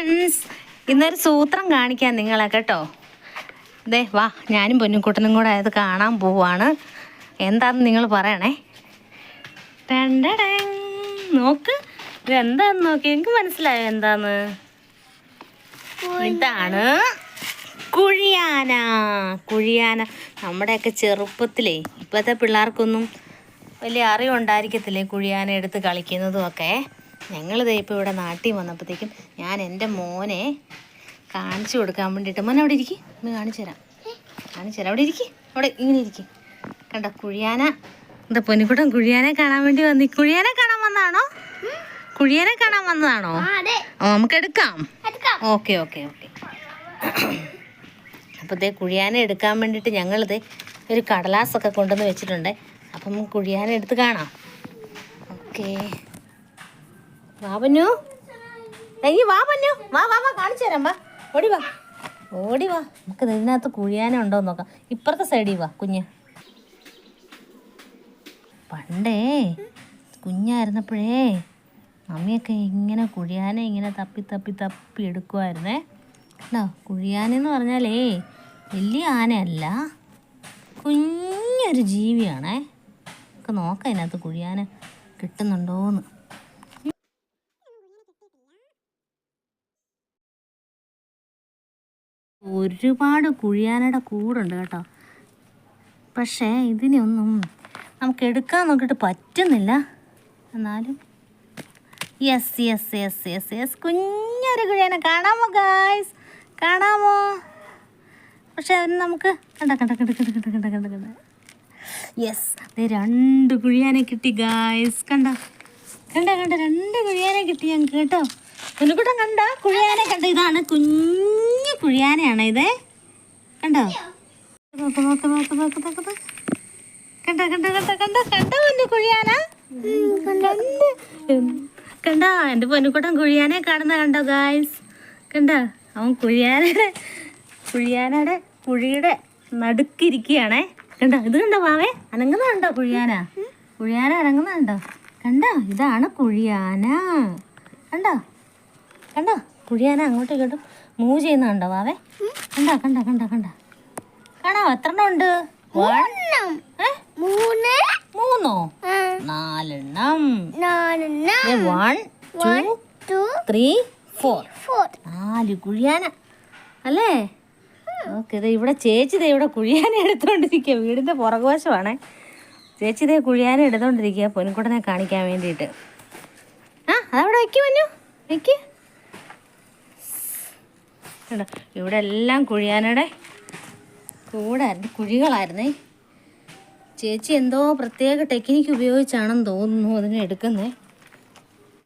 Friends ഇന്നൊരു സൂത്രം കാണിക്കാം നിങ്ങളെ കേട്ടോ. ദേ വാ ഞാനും പൊന്നുക്കുട്ടനും കൂടെ അത് കാണാൻ പോവാണ്. എന്താന്ന് നിങ്ങൾ പറയണേ? രണ്ടട നോക്ക് എന്താന്ന് നോക്കി? എനിക്ക് മനസ്സിലായോ എന്താന്ന്? ഇതാണ് കുഴിയാന. കുഴിയാന നമ്മുടെയൊക്കെ ചെറുപ്പത്തിലേ ഇപ്പോഴത്തെ പിള്ളേർക്കൊന്നും വലിയ അറിവുണ്ടായിരിക്കത്തില്ലേ കുഴിയാന എടുത്ത് കളിക്കുന്നതും ഒക്കെ ഞങ്ങളിതേ ഇപ്പോൾ ഇവിടെ നാട്ടിൽ വന്നപ്പോഴത്തേക്കും ഞാൻ എന്റെ മോനെ കാണിച്ചു കൊടുക്കാൻ വേണ്ടിയിട്ട് മോനെ അവിടെ ഇരിക്കും. ഒന്ന് കാണിച്ചു തരാം. കാണിച്ചു തരാം. അവിടെ ഇരിക്കും. അവിടെ ഇങ്ങനെ ഇരിക്കും. കണ്ട കുഴിയാന. എന്താ പൊന്നിക്കുട്ടൻ കുഴിയാനെ കാണാൻ വേണ്ടി വന്നി കുഴിയാനെ കാണാൻ വന്നതാണോ? കുഴിയാനെ കാണാൻ വന്നതാണോ? ഓ നമുക്ക് എടുക്കാം. Okay okay okay. അപ്പോൾ ഇതേ കുഴിയാനെ എടുക്കാൻ വേണ്ടിയിട്ട് ഞങ്ങളിത് ഒരു കടലാസൊക്കെ കൊണ്ടുവന്ന് വെച്ചിട്ടുണ്ട്. അപ്പം കുഴിയാനെ എടുത്ത് കാണാം. ഓക്കെ. വാ പന്നു. വാവന്നു വാ വാ വാ കാണിച്ചു തരാം വാ. ഓടി വാ. ഓടി വാ. നമുക്ക് ഇതിനകത്ത് കുഴിയാനുണ്ടോ നോക്കാം. ഇപ്പുറത്തെ സൈഡിൽ വാ കുഞ്ഞ്. പണ്ടേ കുഞ്ഞായിരുന്നപ്പോഴേ മമ്മിയൊക്കെ ഇങ്ങനെ കുഴിയാനെ ഇങ്ങനെ തപ്പി തപ്പി തപ്പി എടുക്കുമായിരുന്നേ കേട്ടോ കുഴിയാനെന്ന് പറഞ്ഞാലേ വലിയ ആനയല്ല. കുഞ്ഞൊരു ജീവിയാണേ. നമുക്ക് നോക്കാം അതിനകത്ത് കുഴിയാന കിട്ടുന്നുണ്ടോന്ന്. ഒരുപാട് കുഴിയാനയുടെ കൂടുണ്ട് കേട്ടോ. പക്ഷേ ഇതിനൊന്നും നമുക്ക് എടുക്കാൻ നോക്കിയിട്ട് പറ്റുന്നില്ല. എന്നാലും yes yes yes yes yes കുഞ്ഞൊരു കുഴിയാന കാണാമോ ഗായ്സ് കാണാമോ? പക്ഷെ അതിന് നമുക്ക് കണ്ട കണ്ട കണ്ട കണ്ട കണ്ട കണ്ട കണ്ട കണ്ട. യെസ് ദേ രണ്ട് കുഴിയാനെ കിട്ടി ഗായ്സ് കണ്ട കണ്ട കണ്ട രണ്ട് കുഴിയാനെ കിട്ടി ഞങ്ങൾക്ക് കേട്ടോ. കുഞ്ഞുകൂട്ടം കണ്ട കുഴിയാനെ കണ്ട. ഇതാണ് കുഞ്ഞു കുഴിയാനയാണ് ഇത്? കണ്ടോ? കണ്ടോ കണ്ടോ കണ്ടോ കണ്ട കണ്ട കുഴിയാനെ? കാണുന്ന കണ്ടോ ഗായ്സ് കണ്ടോ? അവൻ കുഴിയാനയുടെ കുഴിയാനയുടെ കുഴിയുടെ നടുക്കിരിക്കുകയാണേ. കണ്ടോ? ഇത് കണ്ടോ പാവേ അനങ്ങുന്നുണ്ടോ കുഴിയാന? കുഴിയാന അനങ്ങുന്നുണ്ടോ കണ്ടോ? ഇതാണ് കുഴിയാന. കണ്ടോ? കണ്ടോ? കുഴിയാന അങ്ങോട്ടും ഇങ്ങോട്ടും മൂവ് ചെയ്യുന്നുണ്ടോ വാവേ? കണ്ട കണ്ട കണ്ട കണ്ടോ. കാണാ എത്ര എണ്ണം ഉണ്ട്? മൂന്ന്. മൂന്നോ? നാലെണ്ണം. നാലെണ്ണം. One two two three four നാല് കുഴിയാന. അല്ലേ? ഓക്കെ ഇത് ഇവിടെ ചേച്ചി ദേ ഇവിടെ കുഴിയാന എടുത്തോണ്ടിരിക്കുക വീടിന്റെ പുറകുവശമാണേ. ചേച്ചി ദേ കുഴിയാന എടുത്തോണ്ടിരിക്കുക പൊൻകുടനെ കാണിക്കാൻ വേണ്ടിയിട്ട്. ആ അതവിടെ വെക്കു മഞ്ഞു. വയ്ക്ക് ഇവിടെ എല്ലാം കുഴിയാനയുടെ കൂടായിരുന്നു കുഴികളായിരുന്നേ. ചേച്ചി എന്തോ പ്രത്യേക ടെക്നിക്ക് ഉപയോഗിച്ചാണെന്ന് തോന്നുന്നു അതിനെ എടുക്കുന്നേ.